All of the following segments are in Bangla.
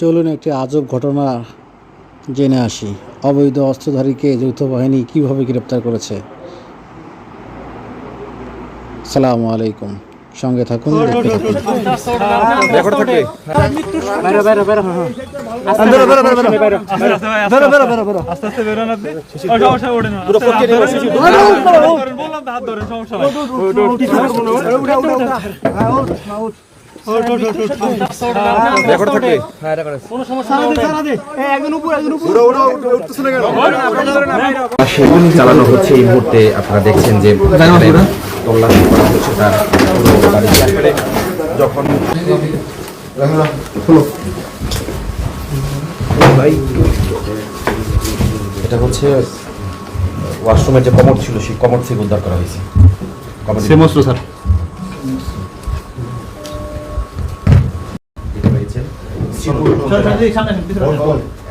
চলুন একটি আজব ঘটনা জেনে আসি অবৈধ অস্ত্রধারীকে যৌথ বাহিনী কীভাবে গ্রেপ্তার করেছে সালামু আলাইকুম সঙ্গে থাকুন রেকর্ড থাকবে। সমস্যা চালানো হচ্ছে এই মুহূর্তে আপনারা দেখছেন যে তল্লাশি করা হচ্ছে তার পুরো বাড়িতে। আসলে যখন এটা হচ্ছে ওয়াশরুমের যে কমর ছিল সেই কমর থেকে উদ্ধার করা হয়েছে। কমর সেম স্যার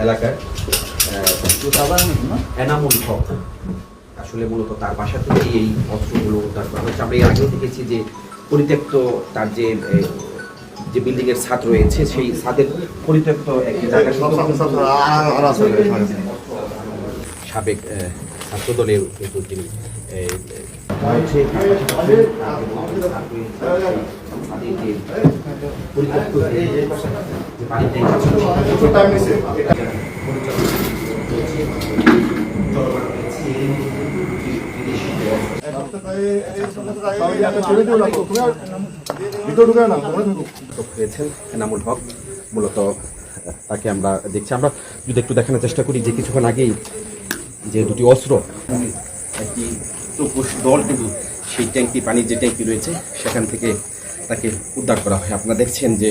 এলাকার এনামুল হক আসলে মূলত তার বাসা থেকে এই অস্ত্রগুলো উদ্ধার করা হচ্ছে আমরা এর আগেও দেখেছি যে পরিত্যক্ত তার যে যে বিল্ডিং এর ছাদ রয়েছে সেই ছাদের পরিত্যক্ত একটি জায়গা সাবেক আহ, ছাত্র দলের কিন্তু তিনি পরিত্যক্ত এনামুল হক। মূলত তাকে আমরা দেখছি। আমরা যদি একটু দেখানোর চেষ্টা করি যে কিছুক্ষণ আগেই যে দুটি অস্ত্র একটি দল কিন্তু সেই ট্যাঙ্কি পানির যে ট্যাঙ্কি রয়েছে সেখান থেকে তাকে উদ্ধার করা হয়। আপনারা দেখছেন যে